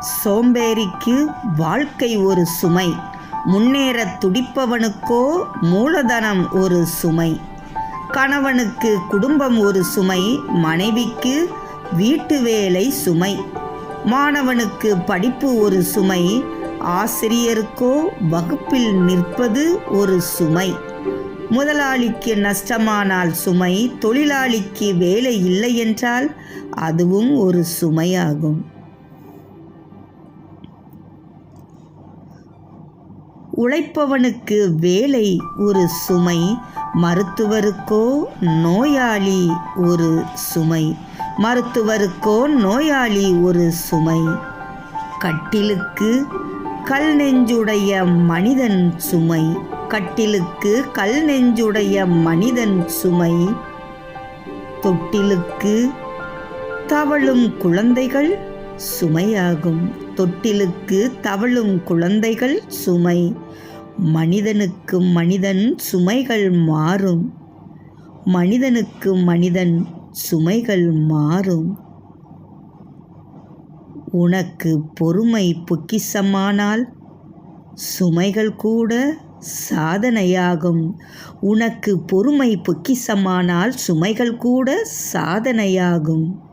சோம்பேறிக்கு வாழ்க்கை ஒரு சுமை. முன்னேற துடிப்பவனுக்கோ மூலதனம் ஒரு சுமை. கணவனுக்கு குடும்பம் ஒரு சுமை மனைவிக்கு வீட்டு வேலை சுமை. மாணவனுக்கு படிப்பு ஒரு சுமை ஆசிரியருக்கோ வகுப்பில் நிற்பது ஒரு சுமை. முதலாளிக்கு நஷ்டமானால் சுமை தொழிலாளிக்கு வேலை இல்லை என்றால் அதுவும் ஒரு சுமையாகும். உழைப்பவனுக்கு வேலை ஒரு சுமை மருத்துவருக்கோ நோயாளி ஒரு சுமை மருத்துவருக்கோ நோயாளி ஒரு சுமை. கட்டிலுக்கு கல் நெஞ்சுடைய மனிதன் சுமை கட்டிலுக்கு கல் நெஞ்சுடைய மனிதன் சுமை. தொட்டிலுக்கு தவழும் குழந்தைகள் சுமையாகும். தொட்டிலுக்கு தவழும் குழந்தைகள் சுமை. மனிதனுக்கு மனிதன் சுமைகள் மாறும். மனிதனுக்கு மனிதன் சுமைகள் மாறும். உனக்கு பொறுமை பொக்கிசமானால் சுமைகள் கூட சாதனையாகும். உனக்கு பொறுமை பொக்கிசமானால் சுமைகள் கூட சாதனையாகும்.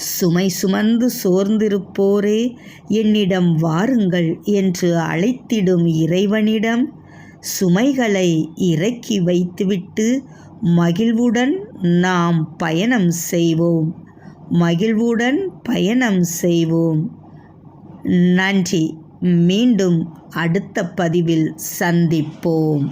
சுமை சுமந்து சோர்ந்திருப்போரே என்னிடம் வாருங்கள் என்று அழைத்திடும் இறைவனிடம் சுமைகளை இறக்கி வைத்துவிட்டு மகிழ்வுடன் நாம் பயணம் செய்வோம். மகிழ்வுடன் பயணம் செய்வோம். நன்றி. மீண்டும் அடுத்த பதிவில் சந்திப்போம்.